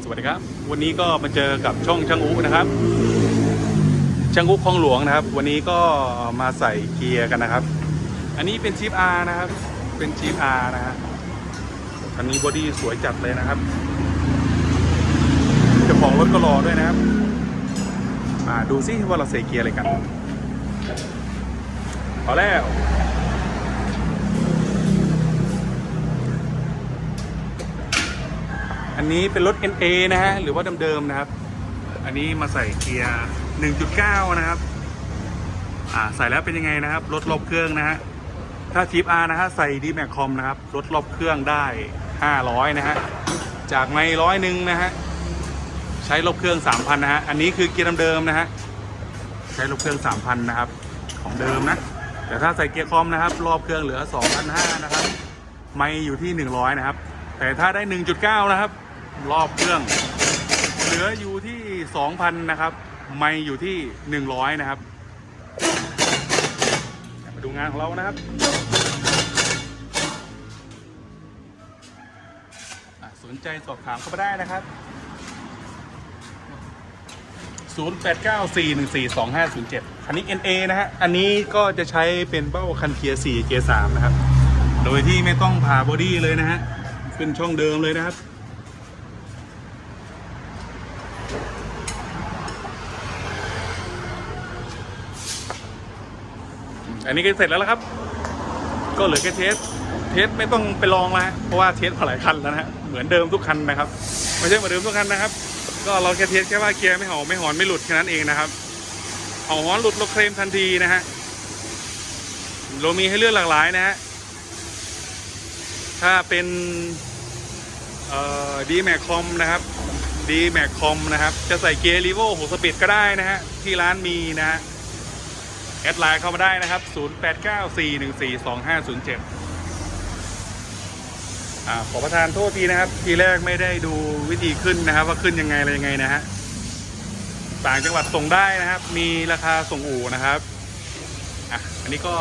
สวัสดีครับ วันนี้ก็มาเจอกับช่องช่างอุนะครับ ช่างอุคลองหลวงนะครับ วันนี้ก็มาใส่เกียร์กันนะครับ อันนี้เป็นชีฟ R นะครับ เป็นชีฟ R นะฮะคันนี้บอดี้สวยจัดเลยนะครับเจ้าของรถก็รอด้วยนะครับมาดูซิว่าเราใส่เกียร์อะไรกันเอาแล้ว อันนี้เป็นรถ NA นะฮะ หรือว่าเดิมๆนะครับ อันนี้มาใส่เกียร์ 1.9 นะครับ อ่า ใส่แล้วเป็นยังไงนะครับ รถรอบเครื่องนะฮะ ถ้า Type R นะฮะ ใส่ d m a x c o m นะครับ รถรอบเครื่องได้ 500 นะฮะ จากไม่ร้อยหนึ่งนะฮะ ใช้รอบเครื่อง 3,000 นะฮะ อันนี้คือเกียร์เดิมๆนะฮะ ใช้รอบเครื่อง 3,000 นะครับ ของเดิมนะ แต่ถ้าใส่เกียร์คอมนะครับ รอบเครื่องเหลือ2,500นะครับ ไม่อยู่ที่ 100 นะครับแต่ถ้าได้ 1.9 นะครับ รอบเครื่อง เหลืออยู่ที่ 2,000 นะครับ ไม่อยู่ที่ 100 นะครับ มาดูงานของเรานะครับสนใจสอบถามเข้ามาได้นะครับ 0894142507 คันนี้ NA นะฮะ อันนี้ก็จะใช้เป็นเบ้าคันเกียร์4เกียร์3นะครับ โดยที่ไม่ต้องผ่าบอดี้เลยนะฮะขึ้นช่องเดิมเลยนะครับ อันนี้ก็เสร็จแล้วละครับ ก็เหลือแค่เทส เทสไม่ต้องไปลองแล้วฮะเพราะว่าเทสมาหลายคันแล้วนะฮะเหมือนเดิมทุกคันนะครับ ไม่ใช่เหมือนเดิมทุกคันนะครับ ก็เราแค่เทสแค่ว่าเกียร์ไม่เห่าไม่หอนไม่หลุดแค่นั้นเองนะครับเห่าหอนหลุดเราเคลมทันทีนะฮะเรามีให้เลือกหลากหลายนะฮะถ้าเป็นดีแม็กคอมนะครับดีแม็กคอมนะครับ จะใส่เกียร์รีโวหกสปีดก็ได้นะฮะที่ร้านมีนะฮะ แอดไลน์เข้ามาได้นะครับ 0894142507ขอประทานโทษทีนะครับ ทีแรกไม่ได้ดูวิธีขึ้นนะครับ ว่าขึ้นยังไงอะไรยังไงนะฮะต่างจังหวัดส่งได้นะครับ มีราคาส่งอู่นะครับอะอันนี้ก็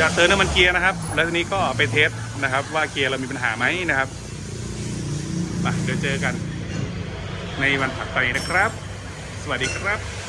จะเติมน้ำมันเกียร์นะครับ แล้วทีนี้ก็ไปเทสนะครับ ว่าเกียร์เรามีปัญหาไหมนะครับมาเดี๋ยวเจอกัน ในวันถัดไปนะครับ สวัสดีครับ